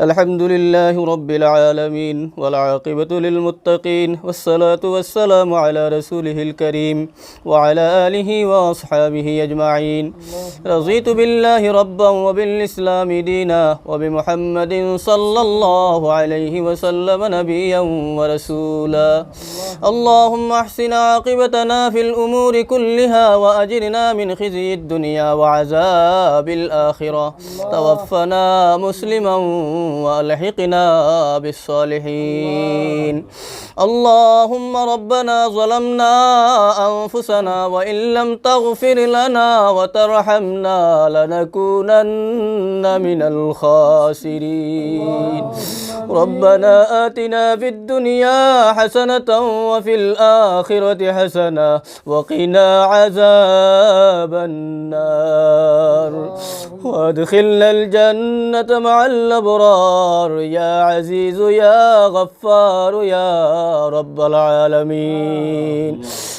الحمد لله رب العالمين والعاقبة للمتقين والصلاة والسلام على رسوله الكريم وعلى آله وأصحابه أجمعين. رضيت بالله ربا وبالإسلام دينا وبمحمد صلى الله عليه وسلم نبيا ورسولا. اللهم أحسن عاقبتنا في الأمور كلها وأجرنا من خزي الدنيا وعذاب الآخرة. توفنا مسلما وألحقنا بالصالحين اللهم ربنا ظلمنا أنفسنا وإن لم تغفر لنا وترحمنا لنكونن من الخاسرين ربنا آتنا في الدنيا حسنة وفي الآخرة حسنة وقنا عذاب النار وادخلنا الجنة مع الأبرار يا عزيز يا غفار يا رب العالمين.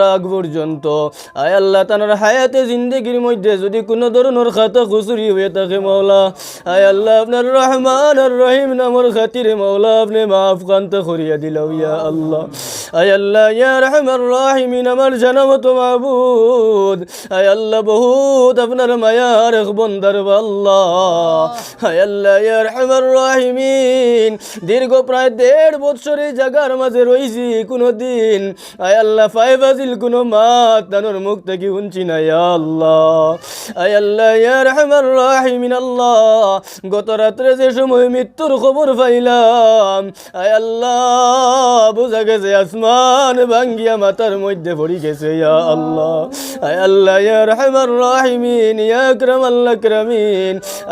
আগ পর্যন্ত। আয় যদি কোনো ধরনের মাফ কান্ত করিয়া দিলাও ইয়া আল্লাহ। আয় আল্লাহ, ইয়া রহমান রাহিমিন, আমার জানামত মাবুদ। আয় আল্লাহ, বহুত আপনার মায়ার বন্দার আল্লাহ আয় আল্লাহ দীর্ঘ প্রায় দেড় বছর এই জায়গার মাঝে রইছি কোনো দিন আয় আল্লাহ ফাইভ আজিল কোনো মাত তানোর মুখ থেকে শুনছি না আল্লাহ। আয় আল্লাহ, ইয়া রহমান রাহিমিন, আল্লাহ। গত রাত্রে যে সময় মৃত্যুর খবর পাইলাম, আয় আল্লাহ, বোঝা গেছে আসমান ভাঙ্গিয়া মাথার মধ্যে পড়ি গেছে, ইয়া আল্লাহ। আয় আল্লাহ, ইয়া রহমান রাহিমিন, ইয়া আকরাম আল্লাহ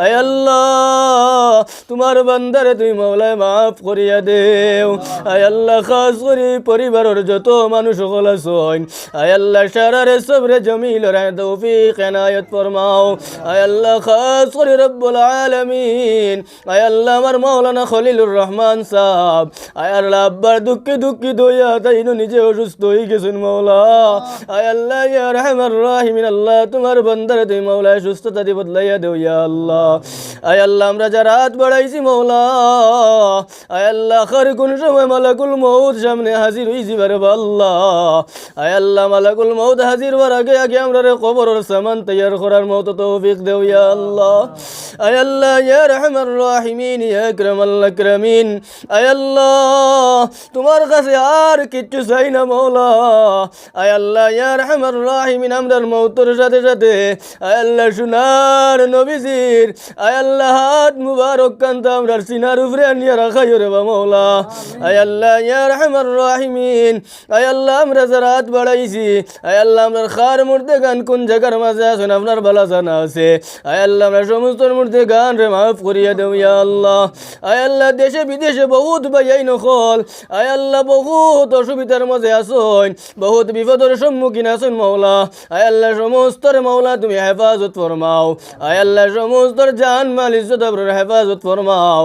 আয় আল্লাহ, তোমার বান্দারে তুই মৌলায় মাফ করিয়া দেও। আয় আল্লাহ, খাস করি পরিবারের যত মানুষ সকল আছেন আয় আল্লাহ, সারারে সবরে জমিল রায় তৌফিক এনায়ত ফরমাও। খাস করে রব্বুল আমার খলিলুর রহমান আব্বার দুঃখে তাইনো নিজে অসুস্থ হয়ে গেছেন মাওলা। আয় ইয়া রহমান, আল্লাহ, তোমার বান্দারে তুই মাওলা সুস্থতা দিয়ে বদলাইয়া দেও, ইয়া আল্লাহ। আয় আমরা যা রাত বাড়াইছি আয় আল্লাহ, খর সময় মালাকুল মৌত সামনে হাজির হইছি বারে আল্লাহ আয় মালাকুল মৌত হাজির হওয়ার আগে আগে আমরা রে কবরের সামান তৈয়ার করার মতো তৌফিক দেও ইয়া আল্লাহ। আয় ইয়া রহমান রাহিমিন, ইয়া আকরামাল আকরামিন। আয় তোমার কাছে আর কিচ্ছু চাই না মৌলা। আয় আল্লাহ, ইয়া রহমান রাহিমিন, আমরার মৌতর সাথে সাথে। আয় আল্লাহ, সোনার নবীজির আয় আল্লাহ, হাত মুবারক কান্ত আমরার সিনার উপরে আনিয়া রাখাই রে বা মৌলা। আয় আল্লাহ, ইয়া রহমান রাহিমিন। আয় আমরা যারা বাড়াইছি, আয় আমরার খার মূর্তে গান কোন জায়গার মাঝে আছেন, আপনার ভালো জানা আছে। আয় আমরা সমস্ত মূর্তে গান রে মাফ করিয়া দেও, ইয়া আল্লাহ। আয় আল্লাহ, দেশে বিদেশে বহুত বাইয়াই নকল। আয় আল্লাহ, বহুত অসুবিধার মাঝে আসুন বহুত বিপদের সম্মুখীন আসুন মৌলা। আয় আল্লাহ সমস্ত মৌলা, তুমি হেফাজত ফরমাও। আয় আল্লাহ সমস্ত জান মাল ইজ্জত হেফাজত ফরমাও।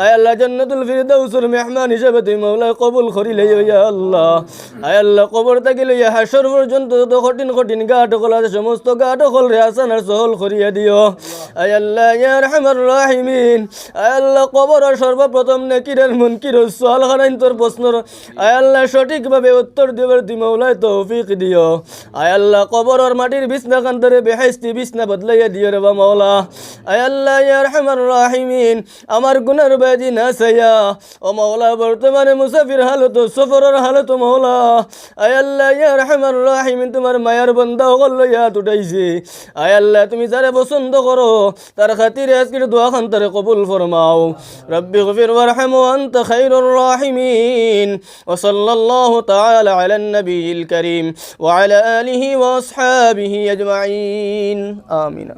আয় আল্লাহ জান্নাতুল ফিরদাউসের মেহমান হিসেবে তুমি মৌলা কবুল করিলে ইয়া আল্লাহ। আয় আল্লাহ কবর ইয়া হাসর পর্যন্ত কঠিন কঠিন কল আছে সমস্ত কল রে আসানার সহল করিয়া দিও। আয় আল্লাহ ইয়া রহমান রাহিমিন। আয় আল্লাহ কবর সর্বপ্রথম নেকিরের খানাইন তোর আয় আল্লাহ সঠিকভাবে উত্তর দিবার দি মৌলায় তৌফিক দিও। আয় আল্লাহ মাটির বিছনা কান্তরে বেহেস্তি বিছনা বদলাইয়া দিও রে বা মৌলা আয় আল্লাহ ইয়া রহমান রাহিমিন। আমার গুনার বাজি না সাইয়া ও মাওলা, বর্তমানে মুসাফির হালত, সফরের হালত মাওলা। আয় আল্লাহ, ইয়া রহমান রাহিম তোমার মায়ার বন্ধা হল ইয়া তুটাইছে আয় আল্লাহ, তুমি যারা পছন্দ করো, তার খাতিরে আজকের দোয়া খান তারে কবুল ফরমাও। রব্বি গফির ওয়ারহাম, আনত খাইরুর রাহিমিন। ও সাল্লাল্লাহু তাআলা আলা নবিয়িল করিম। ওয়া আলা আলিহি ওয়া আসহাবিহি আজমাইন। আমিন।